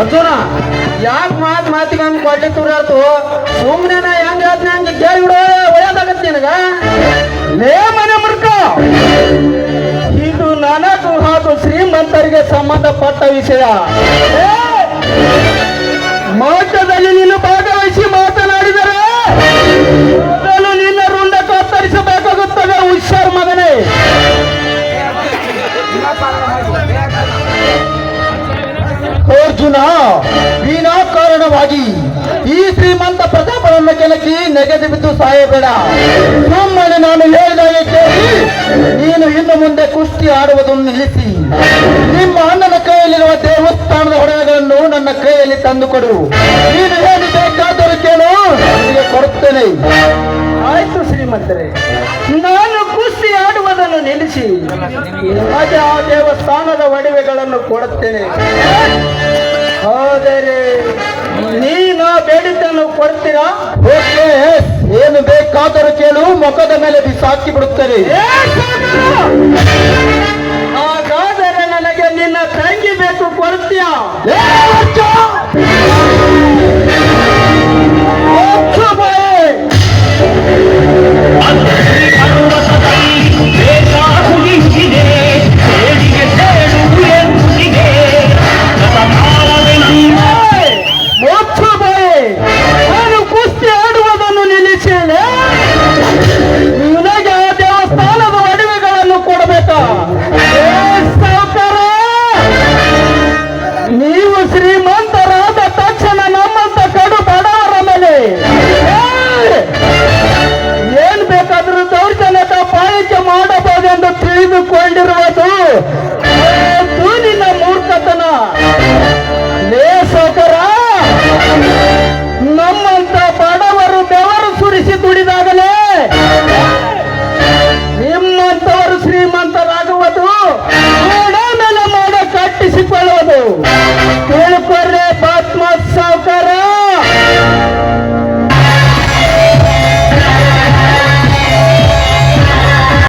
ಅರ್ಜುನ, ಯಾಕೆ ಮಾತು ಮಾತಿಗೆ ಹಂಗೆ ಕೊಡ್ಲಿ ತುರಾತು ಸುಮ್ಮನೆ ನಾ ಹೆಂಗ ಹೇಳ್ತೀನಿ, ಹಂಗೆ ಕೇಳಿಬಿಡು ಒಳ್ಳೇದಾಗತ್ತೆ ನಿನಗ. ಲೇ ಮನೆ ಮುಡ್ಕ ಇದು ನನಗೂ ಹಾಗೂ ಶ್ರೀಮಂತರಿಗೆ ಸಂಬಂಧಪಟ್ಟ ವಿಷಯ. ಮಾತದಲ್ಲಿ ನೀನು ಭಾಗವಹಿಸಿ ಮಾತನಾಡಿದರೆ ಮೊದಲು ನಿನ್ನ ರುಂಡ ಕತ್ತರಿಸಬೇಕಾಗುತ್ತದೆ, ಹುಷಾರ್ ಮಗನೇ. ಅರ್ಜುನ ವಿನಾಕಾರಣವಾಗಿ ಈ ಶ್ರೀಮಂತ ಪ್ರತಾಪನನ್ನ ಕೆಲಕಿ ನೆಗೆದು ಬಿದ್ದು ಸಾಯಬೇಡ. ಸುಮ್ಮನೆ ನಾನು ಹೇಳಿದಾಗೆ ನೀನು ಇನ್ನು ಮುಂದೆ ಕುಸ್ತಿ ಆಡುವುದನ್ನು ನಿಲ್ಲಿಸಿ. ನಿಮ್ಮ ಅಣ್ಣನ ಕೈಯಲ್ಲಿರುವ ದೇವಸ್ಥಾನದ ಹೊಡೆಗಳನ್ನು ನನ್ನ ಕೈಯಲ್ಲಿ ತಂದುಕೊಡು. ನೀನು ಏನು ಬೇಕಾದರೂ ಕೇಳು ನಿಮಗೆ ಕೊಡುತ್ತೇನೆ. ಆಯ್ತು ಶ್ರೀಮಂತರೇ, ನಾನು ಕುಸ್ತಿ ಆಡುವುದನ್ನು ನಿಲ್ಲಿಸಿ. ನಿಮಗೆ ಆ ದೇವಸ್ಥಾನದ ಒಡವೆಗಳನ್ನು ಕೊಡುತ್ತೇನೆ. ಆದರೆ ನೀನು ಬೇಡಿದ್ದನ್ನು ಕೊಡ್ತೀರಾ? ಓಕೆ ಏನು ಬೇಕಾದರೂ ಕೇಳು ಮುಖದ ಮೇಲೆ ಬಿಸಾಕಿ ಬಿಡುತ್ತೇನೆ. ಹಾಗಾದರೆ ನನಗೆ ನಿನ್ನ ತಂಗಿ ಬೇಕು ಕೊಡ್ತೀಯಾ?